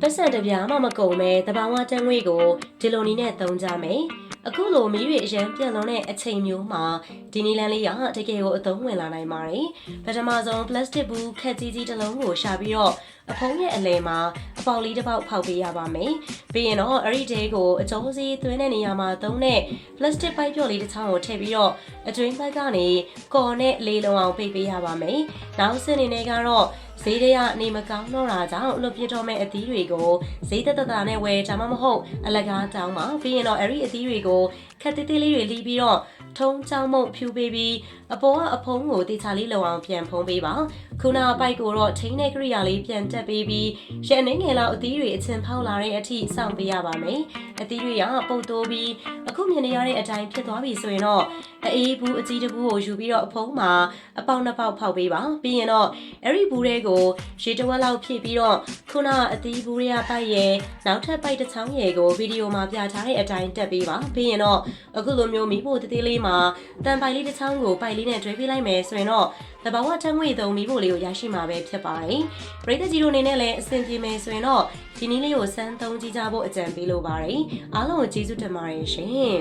ပတ်စံတစ်ပြားမှမကုန်ပဲတဘာဝတန်ငွေကိုဒီလိုနီးနဲ့သုံးကြမယ်အခုလိုမီးတွေအရန်ပြန့်လွန်တဲ့အချိန်မျိုးမှာဒီနီလန်လေးကတကယ်ကိုအသုံးဝင်လာနိုင်ပါတယ်ပထမဆုံး plastic ဘူးခက်ကြီးကြီးတစ်လုံးကိုရှာပြီးတော့အဖုံးရဲ့အလယ်မှာအ ပေါက်လေးတစ်ပေါက်ဖောက်ပေးရပါမယ်ပြီးရင်တော့အဲ့ဒီတဲကိုအကျုံးစီးသွင်းတဲ့နေရာမှာသုံးတဲ့ plastic ပိုက်ပြော့လေးတစ်ချောင်းကိုထည့်ပြီးတော့အတွင်းဘက်ကနေကော်နဲ့လေးလုံးအောင်ပိတ်ပေးရပါမယ်နောက်စအနေနဲ့ကတော့ဈေးတွေကနေမကောင်းတော့တာကြောင့်လွတ်ပြစ်တော့မဲ့အသီးတွေကိုဈေးသက်သက်သာနဲ့ဝယ်ဒါမှမဟုတ်အလကားတောင်းပါပြီးရင်တော့အဲ့ဒီအသီးတွေကိုခက်သေးသေးလေးတွေလီးပြီးတော့ ထုံးချောင်းမုံဖြူပေးပြီးအပေါ်ကအဖုံးကိုတေချာလေးလုံအောင်ပြန်ဖုံးပေးပါခုနအပိုက်ကိုတော့ထိန်းတဲ့ကရိယာလေးပြန်တက်ပေးပြီးရန်နေငယ်လောက်အသီးတွေအချင်းဖောက်လာတဲ့အထိစောင့်ပေးရပါမယ်အသီးတွေကပုတ်တိုးပြီးအခုမြင်နေရတဲ့အတိုင်းဖြစ်သွားပြီဆိုရင်တော့အေးဘူးအကြီးတဘူးကိုယူပြီးတော့အဖုံးမှာအပေါက်နှစ်ပေါက်ဖောက်ပေးပါပြီးရင်တော့အဲ့ဒီဘူးတွေကိုရေတဝက်လောက်ဖြည့်ပြီးတော့ခုနအသီးဘူးတွေကပိုက်ရဲ့နောက်ထပ်ပိုက်တစ်ချောင်းရဲ့ကိုဗီဒီယိုမှာပြထားတဲ့အတိုင်းတက်ပေးပါပြီးရင်တော့အခုလိုမျိုးမိဖို့တသေးလေးမှာတန်ပိုက်လေးတစ်ချောင်းကိုပိုက်လေးနဲ့တွဲပေးလိုက်မယ်ဆိုရင်တော့တဘာဝထငွေသုံးမိဖို့လေးကိုရရှိမှာပဲဖြစ်ပါတယ်ပရိသတ်ကြီးတို့အနေနဲ့လည်းအဆင်ပြေမယ်ဆိုရင်တော့ဒီနည်းလေးကိုစမ်းသုံးကြည့်ကြဖို့အကြံပေးလိုပါတယ်အားလုံးကိုကျေးဇူးတင်ပါတယ်ရှင်